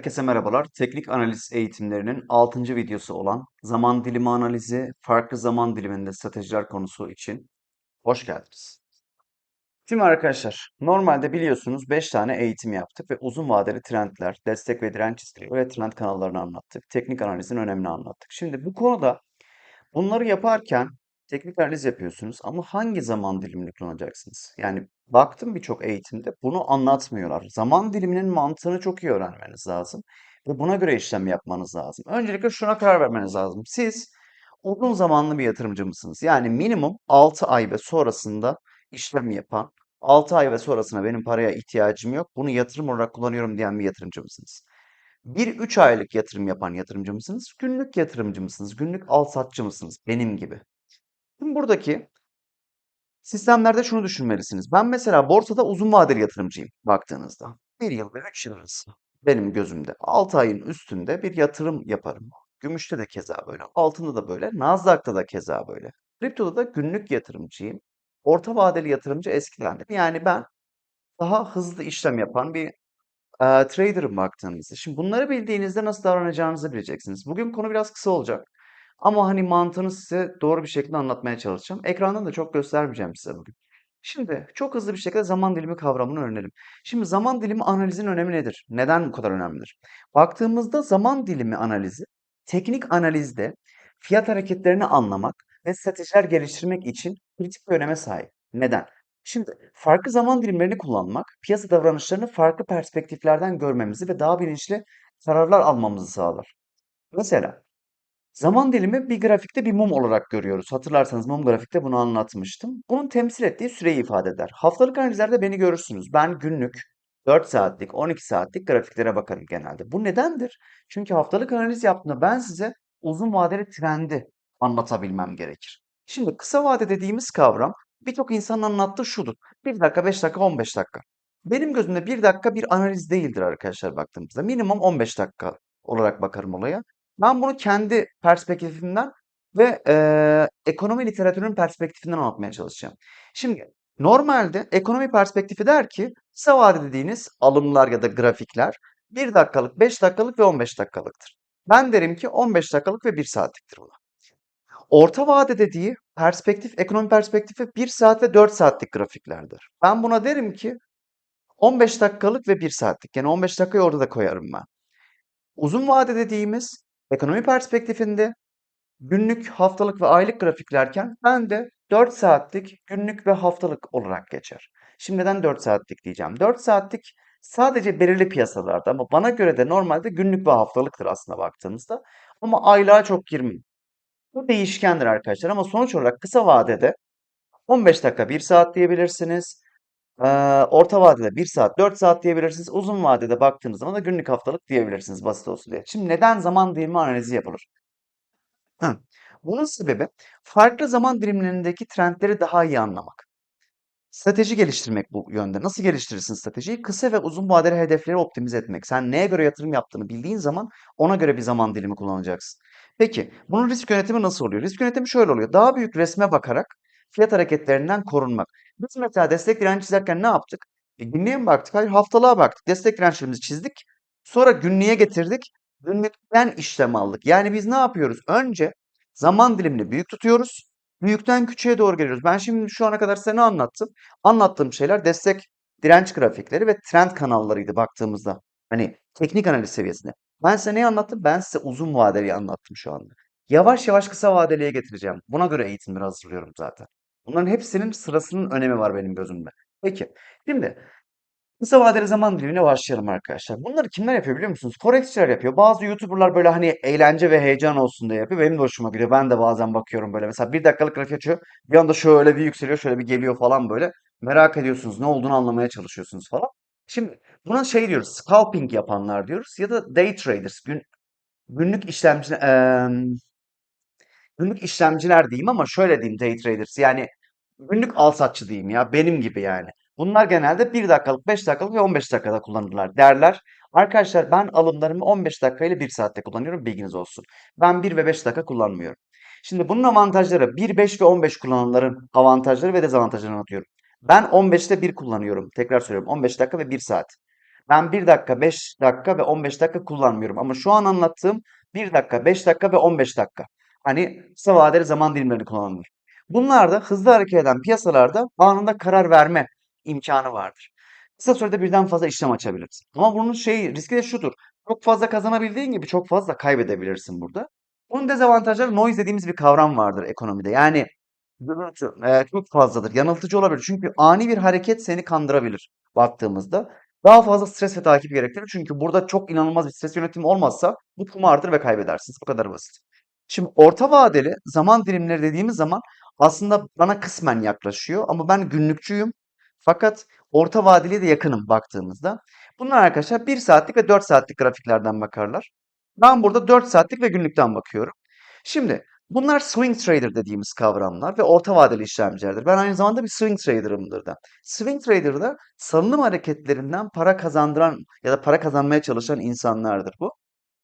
Herkese merhabalar. Teknik analiz eğitimlerinin 6. videosu olan zaman dilimi analizi, farklı zaman diliminde stratejiler konusu için hoş geldiniz. Şimdi arkadaşlar, normalde biliyorsunuz 5 tane eğitim yaptık ve uzun vadeli trendler, destek ve direnç çizgileri ve trend kanallarını anlattık. Teknik analizin önemini anlattık. Şimdi bu konuda bunları yaparken teknik analiz yapıyorsunuz ama hangi zaman dilimini kullanacaksınız? Yani baktım birçok eğitimde bunu anlatmıyorlar. Zaman diliminin mantığını çok iyi öğrenmeniz lazım ve buna göre işlem yapmanız lazım. Öncelikle şuna karar vermeniz lazım. Siz uzun zamanlı bir yatırımcı mısınız? Yani minimum 6 ay ve sonrasında işlem yapan, 6 ay ve sonrasına benim paraya ihtiyacım yok, bunu yatırım olarak kullanıyorum diyen bir yatırımcı mısınız? Bir 3 aylık yatırım yapan yatırımcı mısınız? Günlük yatırımcı mısınız? Günlük al satçı mısınız? Benim gibi. Şimdi buradaki sistemlerde şunu düşünmelisiniz. Ben mesela borsada uzun vadeli yatırımcıyım baktığınızda. Bir yıl ve 3 yıl arası benim gözümde 6 ayın üstünde bir yatırım yaparım. Gümüşte de keza böyle, altında da böyle, Nasdaq'ta da keza böyle. Kriptoda da günlük yatırımcıyım. Orta vadeli yatırımcı eskidendim. Yani ben daha hızlı işlem yapan bir e, trader'ım baktığınızda. Şimdi bunları bildiğinizde nasıl davranacağınızı bileceksiniz. Bugün konu biraz kısa olacak. Ama hani mantığını size doğru bir şekilde anlatmaya çalışacağım. Ekrandan da çok göstermeyeceğim size bugün. Şimdi çok hızlı bir şekilde zaman dilimi kavramını öğrenelim. Şimdi zaman dilimi analizin önemi nedir? Neden bu kadar önemlidir? Baktığımızda zaman dilimi analizi teknik analizde fiyat hareketlerini anlamak ve stratejiler geliştirmek için kritik bir öneme sahip. Neden? Şimdi farklı zaman dilimlerini kullanmak piyasa davranışlarını farklı perspektiflerden görmemizi ve daha bilinçli kararlar almamızı sağlar. Mesela Zaman dilimi bir grafikte bir mum olarak görüyoruz. Hatırlarsanız mum grafikte bunu anlatmıştım. Bunun temsil ettiği süreyi ifade eder. Haftalık analizlerde beni görürsünüz. Ben günlük 4 saatlik, 12 saatlik grafiklere bakarım genelde. Bu nedendir? Çünkü haftalık analiz yaptığımda ben size uzun vadeli trendi anlatabilmem gerekir. Şimdi kısa vade dediğimiz kavram birçok insanın anlattığı şudur. 1 dakika, 5 dakika, 15 dakika. Benim gözümde 1 dakika bir analiz değildir arkadaşlar baktığımızda. Minimum 15 dakika olarak bakarım olaya. Ben bunu kendi perspektifimden ve eee, ekonomi literatürünün perspektifinden anlatmaya çalışacağım. Şimdi normalde ekonomi perspektifi der ki kısa vade dediğiniz alımlar ya da grafikler 1 dakikalık, 5 dakikalık ve 15 dakikalıktır. Ben derim ki 15 dakikalık ve 1 saatliktir bu. Orta vade dediği perspektif, ekonomi perspektifi 1 saat ve 4 saatlik grafiklerdir. Ben buna derim ki 15 dakikalık ve 1 saatlik. Yani 15 dakikayı orada da koyarım ben. Uzun vade dediğimiz ekonomi perspektifinde günlük, haftalık ve aylık grafiklerken ben de 4 saatlik günlük ve haftalık olarak geçer. Şimdi neden 4 saatlik diyeceğim. 4 saatlik sadece belirli piyasalarda ama bana göre de normalde günlük ve haftalıktır aslında baktığımızda. Ama aylığa çok girmeyin. Bu değişkendir arkadaşlar ama sonuç olarak kısa vadede 15 dakika 1 saat diyebilirsiniz. Ee, orta vadede 1 saat 4 saat diyebilirsiniz. Uzun vadede baktığınız zaman da günlük haftalık diyebilirsiniz basit olsun diye. Şimdi neden zaman dilimi analizi yapılır? Hı. Bunun sebebi farklı zaman dilimlerindeki trendleri daha iyi anlamak. Strateji geliştirmek bu yönde. Nasıl geliştirirsin stratejiyi? Kısa ve uzun vadeli hedefleri optimize etmek. Sen neye göre yatırım yaptığını bildiğin zaman ona göre bir zaman dilimi kullanacaksın. Peki bunun risk yönetimi nasıl oluyor? Risk yönetimi şöyle oluyor. Daha büyük resme bakarak fiyat hareketlerinden korunmak. Biz mesela destek direnç çizerken ne yaptık? E, günlüğe mi baktık? Hayır haftalığa baktık. Destek dirençlerimizi çizdik. Sonra günlüğe getirdik. Günlükten işlem aldık. Yani biz ne yapıyoruz? Önce zaman dilimini büyük tutuyoruz. Büyükten küçüğe doğru geliyoruz. Ben şimdi şu ana kadar size ne anlattım? Anlattığım şeyler destek direnç grafikleri ve trend kanallarıydı baktığımızda. Hani teknik analiz seviyesinde. Ben size neyi anlattım? Ben size uzun vadeli anlattım şu anda. Yavaş yavaş kısa vadeliye getireceğim. Buna göre eğitimleri hazırlıyorum zaten. Bunların hepsinin sırasının önemi var benim gözümde. Peki. Şimdi kısa vadeli zaman dilimine başlayalım arkadaşlar. Bunları kimler yapıyor biliyor musunuz? Forex yapıyor. Bazı YouTuber'lar böyle hani eğlence ve heyecan olsun diye yapıyor. Benim de hoşuma gidiyor. Ben de bazen bakıyorum böyle. Mesela bir dakikalık grafik açıyor. Bir anda şöyle bir yükseliyor, şöyle bir geliyor falan böyle. Merak ediyorsunuz. Ne olduğunu anlamaya çalışıyorsunuz falan. Şimdi buna şey diyoruz. Scalping yapanlar diyoruz. Ya da day traders. Gün, günlük işlemci, eee, günlük işlemciler diyeyim ama şöyle diyeyim day traders. Yani günlük al satçı diyeyim ya. Benim gibi yani. Bunlar genelde 1 dakikalık, 5 dakikalık ve 15 dakikada kullanırlar derler. Arkadaşlar ben alımlarımı 15 dakika ile 1 saatte kullanıyorum. Bilginiz olsun. Ben 1 ve 5 dakika kullanmıyorum. Şimdi bunun avantajları 1, 5 ve 15 kullananların avantajları ve dezavantajlarını anlatıyorum. Ben 15'te 1 kullanıyorum. Tekrar söylüyorum. 15 dakika ve 1 saat. Ben 1 dakika, 5 dakika ve 15 dakika kullanmıyorum. Ama şu an anlattığım 1 dakika, 5 dakika ve 15 dakika. Hani kısa vadeli zaman dilimlerini kullanılır. Bunlar da hızlı hareket eden piyasalarda anında karar verme imkanı vardır. Kısa sürede birden fazla işlem açabilirsin. Ama bunun şey riski de şudur. Çok fazla kazanabildiğin gibi çok fazla kaybedebilirsin burada. Bunun dezavantajları noise dediğimiz bir kavram vardır ekonomide. Yani çok fazladır. Yanıltıcı olabilir. Çünkü ani bir hareket seni kandırabilir baktığımızda. Daha fazla stres ve takip gerektirir. Çünkü burada çok inanılmaz bir stres yönetimi olmazsa bu kumardır ve kaybedersiniz. Bu kadar basit. Şimdi orta vadeli zaman dilimleri dediğimiz zaman aslında bana kısmen yaklaşıyor ama ben günlükçüyüm. Fakat orta vadeliye de yakınım baktığımızda. Bunlar arkadaşlar 1 saatlik ve 4 saatlik grafiklerden bakarlar. Ben burada 4 saatlik ve günlükten bakıyorum. Şimdi bunlar swing trader dediğimiz kavramlar ve orta vadeli işlemcilerdir. Ben aynı zamanda bir swing trader'ımdır da. Swing trader'da salınım hareketlerinden para kazandıran ya da para kazanmaya çalışan insanlardır bu.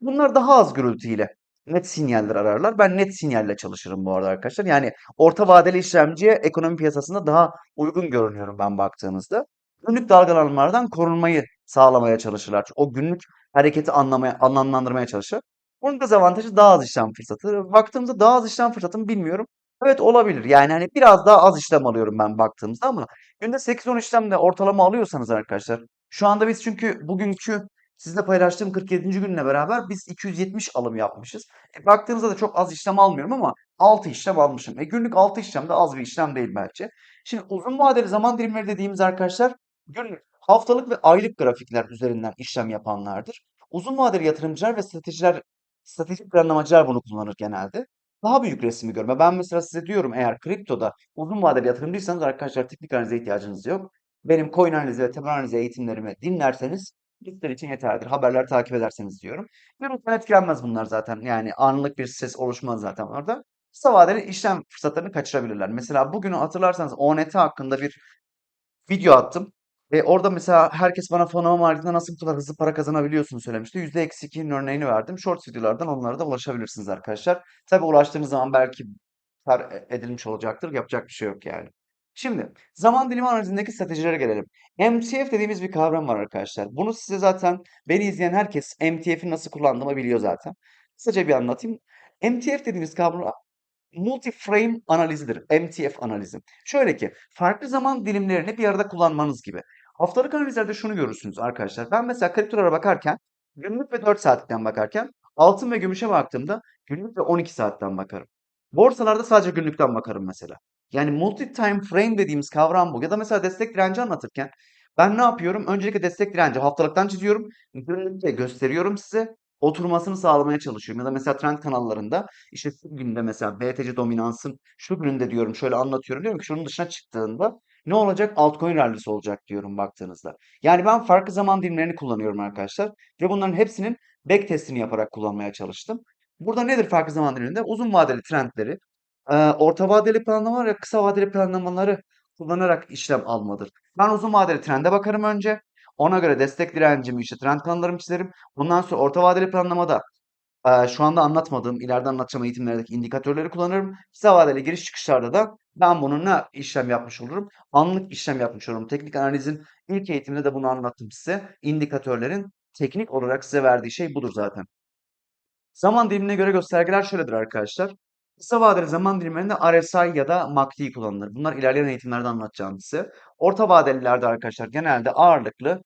Bunlar daha az gürültüyle net sinyaller ararlar. Ben net sinyalle çalışırım bu arada arkadaşlar. Yani orta vadeli işlemciye ekonomi piyasasında daha uygun görünüyorum ben baktığınızda. Günlük dalgalanmalardan korunmayı sağlamaya çalışırlar. O günlük hareketi anlamaya, anlamlandırmaya çalışır. Bunun dezavantajı daha az işlem fırsatı. Baktığımda daha az işlem fırsatı mı bilmiyorum. Evet olabilir. Yani hani biraz daha az işlem alıyorum ben baktığımızda ama günde 8-10 işlemde ortalama alıyorsanız arkadaşlar. Şu anda biz çünkü bugünkü sizle paylaştığım 47. günle beraber biz 270 alım yapmışız. E, baktığınızda da çok az işlem almıyorum ama 6 işlem almışım. E, günlük 6 işlem de az bir işlem değil belki. Şimdi uzun vadeli zaman dilimleri dediğimiz arkadaşlar günlük, haftalık ve aylık grafikler üzerinden işlem yapanlardır. Uzun vadeli yatırımcılar ve stratejiler, stratejik planlamacılar bunu kullanır genelde. Daha büyük resmi görme. Ben mesela size diyorum eğer kriptoda uzun vadeli yatırımcıysanız arkadaşlar teknik analize ihtiyacınız yok. Benim coin analizi ve temel analizi eğitimlerimi dinlerseniz Bizler için yeterlidir. Haberleri takip ederseniz diyorum. Virüsten etkilenmez bunlar zaten. Yani anlık bir ses oluşmaz zaten orada. Kısa vadeli işlem fırsatlarını kaçırabilirler. Mesela bugünü hatırlarsanız ONT hakkında bir video attım. Ve orada mesela herkes bana fonlama maliyetinden nasıl bu kadar hızlı para kazanabiliyorsun söylemişti. %-2'nin örneğini verdim. Short videolardan onlara da ulaşabilirsiniz arkadaşlar. Tabii ulaştığınız zaman belki kar e, edilmiş olacaktır. Yapacak bir şey yok yani. Şimdi zaman dilimi analizindeki stratejilere gelelim. MTF dediğimiz bir kavram var arkadaşlar. Bunu size zaten beni izleyen herkes MTF'i nasıl kullandığımı biliyor zaten. Kısaca bir anlatayım. MTF dediğimiz kavram multi-frame analizidir. MTF analizi. Şöyle ki farklı zaman dilimlerini bir arada kullanmanız gibi. Haftalık analizlerde şunu görürsünüz arkadaşlar. Ben mesela kriptolara bakarken günlük ve 4 saatten bakarken altın ve gümüşe baktığımda günlük ve 12 saatten bakarım. Borsalarda sadece günlükten bakarım mesela. Yani multi time frame dediğimiz kavram bu. Ya da mesela destek direnci anlatırken ben ne yapıyorum? Öncelikle destek direnci haftalıktan çiziyorum. Günlükte gösteriyorum size. Oturmasını sağlamaya çalışıyorum. Ya da mesela trend kanallarında işte şu günde mesela BTC dominansın şu gününde diyorum şöyle anlatıyorum. Diyorum ki şunun dışına çıktığında ne olacak? Altcoin rallisi olacak diyorum baktığınızda. Yani ben farklı zaman dilimlerini kullanıyorum arkadaşlar. Ve bunların hepsinin back testini yaparak kullanmaya çalıştım. Burada nedir farklı zaman diliminde? Uzun vadeli trendleri, Orta vadeli planlama ve kısa vadeli planlamaları kullanarak işlem almadır. Ben uzun vadeli trende bakarım önce. Ona göre destek direncimi, işte trend kanallarımı çizerim. Bundan sonra orta vadeli planlamada eee, şu anda anlatmadığım, ileride anlatacağım eğitimlerdeki indikatörleri kullanırım. Kısa vadeli giriş çıkışlarda da ben bununla işlem yapmış olurum. Anlık işlem yapmış olurum. Teknik analizin ilk eğitiminde de bunu anlattım size. İndikatörlerin teknik olarak size verdiği şey budur zaten. Zaman dilimine göre göstergeler şöyledir arkadaşlar. Kısa vadeli zaman dilimlerinde RSI ya da MACD kullanılır. Bunlar ilerleyen eğitimlerde anlatacağım size. Orta vadelilerde arkadaşlar genelde ağırlıklı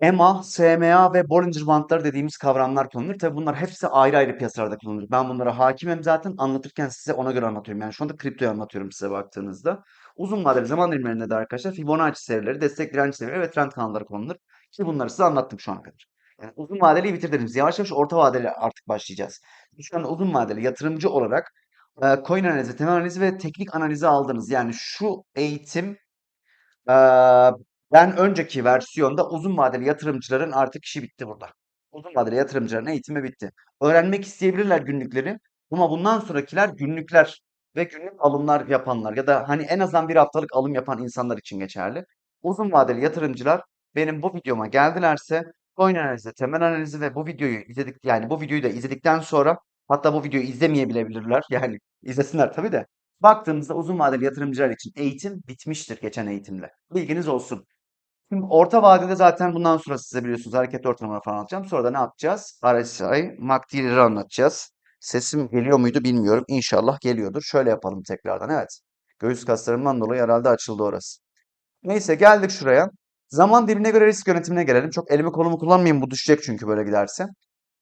EMA, SMA ve Bollinger Bandları dediğimiz kavramlar kullanılır. Tabii bunlar hepsi ayrı ayrı piyasalarda kullanılır. Ben bunlara hakimim zaten anlatırken size ona göre anlatıyorum. Yani şu anda kriptoyu anlatıyorum size baktığınızda. Uzun vadeli zaman dilimlerinde de arkadaşlar Fibonacci serileri, destek direnç serileri ve trend kanalları kullanılır. Ki bunları size anlattım şu ana kadar. Yani uzun vadeliyi bitirdiğimiz yavaş yavaş orta vadeli artık başlayacağız. Şu anda uzun vadeli yatırımcı olarak coin analizi, temel analizi ve teknik analizi aldınız. Yani şu eğitim ben önceki versiyonda uzun vadeli yatırımcıların artık işi bitti burada. Uzun vadeli yatırımcıların eğitimi bitti. Öğrenmek isteyebilirler günlükleri ama bundan sonrakiler günlükler ve günlük alımlar yapanlar ya da hani en azından bir haftalık alım yapan insanlar için geçerli. Uzun vadeli yatırımcılar benim bu videoma geldilerse coin analizi, temel analizi ve bu videoyu izledik yani bu videoyu da izledikten sonra hatta bu videoyu izlemeyebilebilirler. Yani izlesinler tabii de. Baktığımızda uzun vadeli yatırımcılar için eğitim bitmiştir geçen eğitimle. Bilginiz olsun. Şimdi orta vadede zaten bundan sonra size biliyorsunuz hareket ortalamaları falan anlatacağım. Sonra da ne yapacağız? RSI, MACD'leri anlatacağız. Sesim geliyor muydu bilmiyorum. İnşallah geliyordur. Şöyle yapalım tekrardan. Evet. Göğüs kaslarımdan dolayı herhalde açıldı orası. Neyse geldik şuraya. Zaman dilimine göre risk yönetimine gelelim. Çok elimi kolumu kullanmayayım. Bu düşecek çünkü böyle giderse.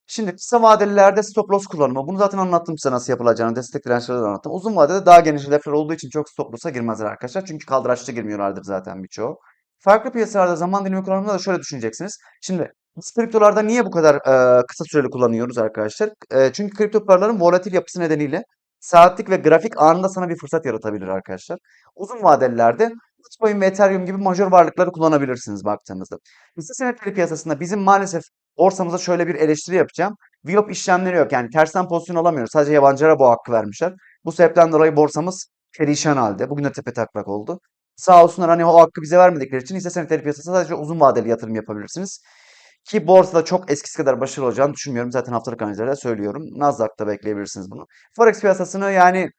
Şimdi kısa vadelilerde stop loss kullanımı. Bunu zaten anlattım size nasıl yapılacağını. Destek dirençleri de anlattım. Uzun vadede daha geniş hedefler olduğu için çok stop loss'a girmezler arkadaşlar. Çünkü kaldıraçlı girmiyorlardır zaten birçoğu. Farklı piyasalarda zaman dilimi kullanımında da şöyle düşüneceksiniz. Şimdi biz kriptolarda niye bu kadar e, kısa süreli kullanıyoruz arkadaşlar? E, çünkü kripto paraların volatil yapısı nedeniyle saatlik ve grafik anında sana bir fırsat yaratabilir arkadaşlar. Uzun vadelilerde Bitcoin ve Ethereum gibi majör varlıkları kullanabilirsiniz baktığınızda. Hisse senetleri piyasasında bizim maalesef borsamıza şöyle bir eleştiri yapacağım. VIOP işlemleri yok. Yani tersten pozisyon alamıyoruz. Sadece yabancılara bu hakkı vermişler. Bu sebepten dolayı borsamız perişan halde. Bugün de tepe taklak oldu. Sağ olsunlar hani o hakkı bize vermedikleri için hisse senetleri piyasasında sadece uzun vadeli yatırım yapabilirsiniz. Ki borsada çok eskisi kadar başarılı olacağını düşünmüyorum. Zaten haftalık analizlerde söylüyorum. Nasdaq'ta bekleyebilirsiniz bunu. Forex piyasasını yani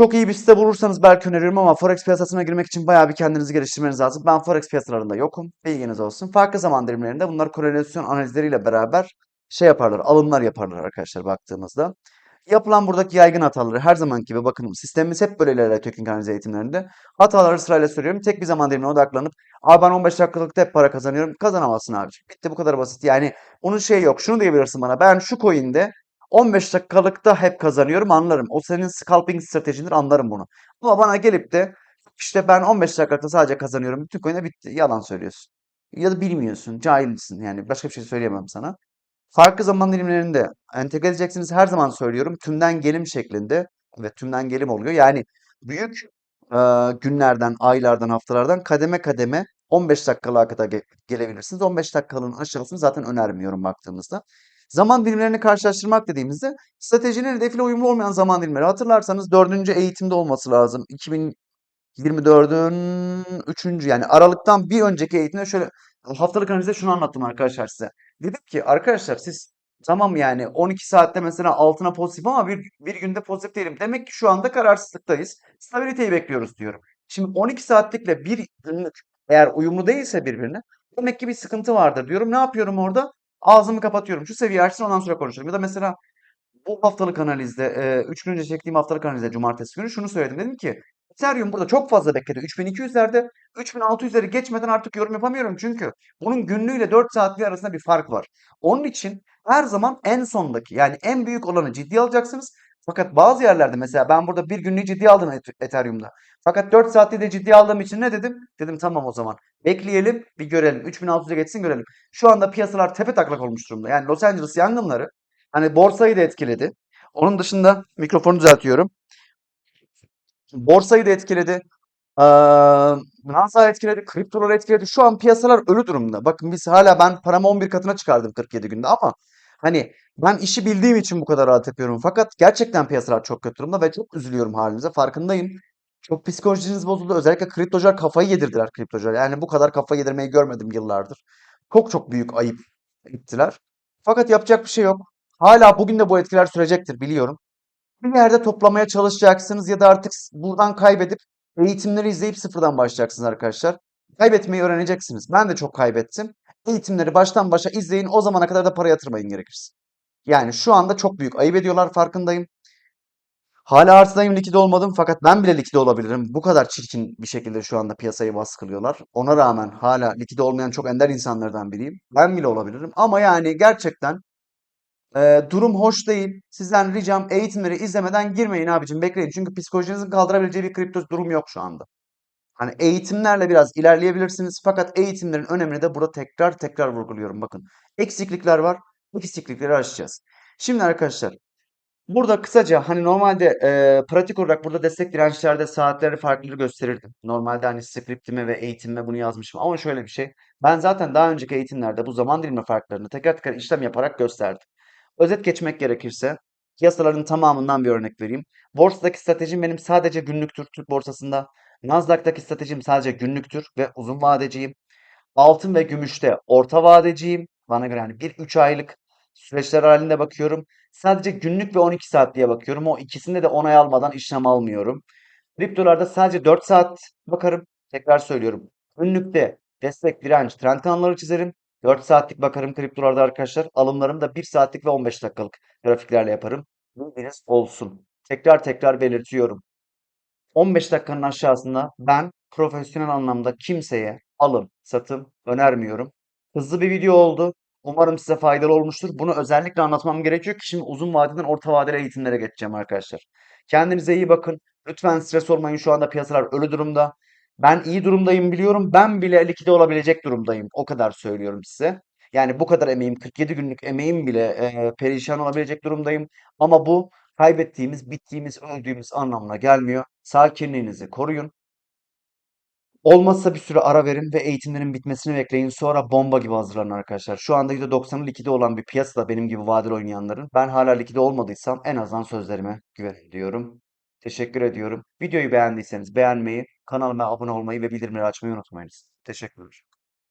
çok iyi bir site bulursanız belki öneririm ama Forex piyasasına girmek için bayağı bir kendinizi geliştirmeniz lazım. Ben Forex piyasalarında yokum. Bilginiz olsun. Farklı zaman dilimlerinde bunlar korelasyon analizleriyle beraber şey yaparlar, alımlar yaparlar arkadaşlar baktığımızda. Yapılan buradaki yaygın hataları her zaman gibi bakın sistemimiz hep böyle ilerliyor teknik analiz eğitimlerinde. Hataları sırayla söylüyorum. Tek bir zaman dilimine odaklanıp Abi ben 15 dakikalıkta hep para kazanıyorum. Kazanamazsın abiciğim. Bitti bu kadar basit. Yani onun şey yok. Şunu diyebilirsin bana. Ben şu coin'de 15 dakikalıkta hep kazanıyorum anlarım. O senin scalping stratejindir anlarım bunu. Ama bana gelip de işte ben 15 dakikalıkta sadece kazanıyorum. Bütün coin'e bitti. Yalan söylüyorsun. Ya da bilmiyorsun. Cahilsin. Yani başka bir şey söyleyemem sana. Farklı zaman dilimlerinde entegre edeceksiniz. Her zaman söylüyorum. Tümden gelim şeklinde ve tümden gelim oluyor. Yani büyük e, günlerden, aylardan, haftalardan kademe kademe 15 dakikalığa kadar ge- gelebilirsiniz. 15 dakikanın aşağısını zaten önermiyorum baktığımızda. Zaman dilimlerini karşılaştırmak dediğimizde stratejinin hedefiyle uyumlu olmayan zaman dilimleri. Hatırlarsanız dördüncü eğitimde olması lazım. 2024'ün üçüncü yani Aralık'tan bir önceki eğitimde şöyle haftalık analizde şunu anlattım arkadaşlar size. Dedim ki arkadaşlar siz tamam yani 12 saatte mesela altına pozitif ama bir, bir günde pozitif değilim. Demek ki şu anda kararsızlıktayız. Stabiliteyi bekliyoruz diyorum. Şimdi 12 saatlikle bir günlük eğer uyumlu değilse birbirine demek ki bir sıkıntı vardır diyorum. Ne yapıyorum orada? Ağzımı kapatıyorum. Şu seviye açsın ondan sonra konuşalım. Ya da mesela bu haftalık analizde, 3 gün önce çektiğim haftalık analizde cumartesi günü şunu söyledim. Dedim ki Ethereum burada çok fazla bekledi. 3200'lerde 3600'leri geçmeden artık yorum yapamıyorum çünkü bunun günlüğüyle 4 saatliği arasında bir fark var. Onun için her zaman en sondaki yani en büyük olanı ciddiye alacaksınız. Fakat bazı yerlerde mesela ben burada bir günlüğü ciddiye aldım Et- Ethereum'da. Fakat 4 saatliği de ciddiye aldığım için ne dedim? Dedim tamam o zaman. Bekleyelim bir görelim. 3600'e geçsin görelim. Şu anda piyasalar tepe taklak olmuş durumda. Yani Los Angeles yangınları hani borsayı da etkiledi. Onun dışında mikrofonu düzeltiyorum. Borsayı da etkiledi. Eee Nasdaq'ı etkiledi, kriptoları etkiledi. Şu an piyasalar ölü durumda. Bakın biz hala ben paramı 11 katına çıkardım 47 günde ama hani ben işi bildiğim için bu kadar rahat yapıyorum. Fakat gerçekten piyasalar çok kötü durumda ve çok üzülüyorum halinize. Farkındayım. Çok psikolojiniz bozuldu. Özellikle kriptocular kafayı yedirdiler kriptocular. Yani bu kadar kafa yedirmeyi görmedim yıllardır. Çok çok büyük ayıp ettiler. Fakat yapacak bir şey yok. Hala bugün de bu etkiler sürecektir biliyorum. Bir yerde toplamaya çalışacaksınız ya da artık buradan kaybedip eğitimleri izleyip sıfırdan başlayacaksınız arkadaşlar. Kaybetmeyi öğreneceksiniz. Ben de çok kaybettim. Eğitimleri baştan başa izleyin. O zamana kadar da para yatırmayın gerekirse. Yani şu anda çok büyük ayıp ediyorlar farkındayım. Hala artıdayım likide olmadım fakat ben bile likide olabilirim. Bu kadar çirkin bir şekilde şu anda piyasayı baskılıyorlar. Ona rağmen hala likide olmayan çok ender insanlardan biriyim. Ben bile olabilirim. Ama yani gerçekten ee, durum hoş değil. Sizden ricam eğitimleri izlemeden girmeyin abicim bekleyin. Çünkü psikolojinizin kaldırabileceği bir kripto durum yok şu anda. Hani eğitimlerle biraz ilerleyebilirsiniz. Fakat eğitimlerin önemini de burada tekrar tekrar vurguluyorum. Bakın eksiklikler var. Eksiklikleri aşacağız. Şimdi arkadaşlar burada kısaca hani normalde e, pratik olarak burada destek dirençlerde saatleri farklı gösterirdim. Normalde hani scriptime ve eğitimime bunu yazmışım. Ama şöyle bir şey. Ben zaten daha önceki eğitimlerde bu zaman dilimi farklarını teker teker işlem yaparak gösterdim. Özet geçmek gerekirse piyasaların tamamından bir örnek vereyim. Borsadaki stratejim benim sadece günlüktür Türk borsasında. Nasdaq'taki stratejim sadece günlüktür ve uzun vadeciyim. Altın ve gümüşte orta vadeciyim. Bana göre yani 1-3 aylık süreçler halinde bakıyorum. Sadece günlük ve 12 saat diye bakıyorum. O ikisinde de onay almadan işlem almıyorum. Kriptolarda sadece 4 saat bakarım. Tekrar söylüyorum. Günlükte destek, direnç, trend kanalları çizerim. 4 saatlik bakarım kriptolarda arkadaşlar. Alımlarımı da 1 saatlik ve 15 dakikalık grafiklerle yaparım. Bilginiz olsun. Tekrar tekrar belirtiyorum. 15 dakikanın aşağısında ben profesyonel anlamda kimseye alım, satım önermiyorum. Hızlı bir video oldu. Umarım size faydalı olmuştur. Bunu özellikle anlatmam gerekiyor ki şimdi uzun vadeden orta vadeli eğitimlere geçeceğim arkadaşlar. Kendinize iyi bakın. Lütfen stres olmayın. Şu anda piyasalar ölü durumda. Ben iyi durumdayım biliyorum. Ben bile likide olabilecek durumdayım. O kadar söylüyorum size. Yani bu kadar emeğim, 47 günlük emeğim bile e, perişan olabilecek durumdayım. Ama bu kaybettiğimiz, bittiğimiz, öldüğümüz anlamına gelmiyor. Sakinliğinizi koruyun. Olmazsa bir süre ara verin ve eğitimlerin bitmesini bekleyin. Sonra bomba gibi hazırlanın arkadaşlar. Şu anda %90'ı likide olan bir piyasada benim gibi vadeli oynayanların ben hala likide olmadıysam en azından sözlerime güvenin diyorum. Teşekkür ediyorum. Videoyu beğendiyseniz beğenmeyi, kanalıma abone olmayı ve bildirimleri açmayı unutmayınız. Teşekkürler.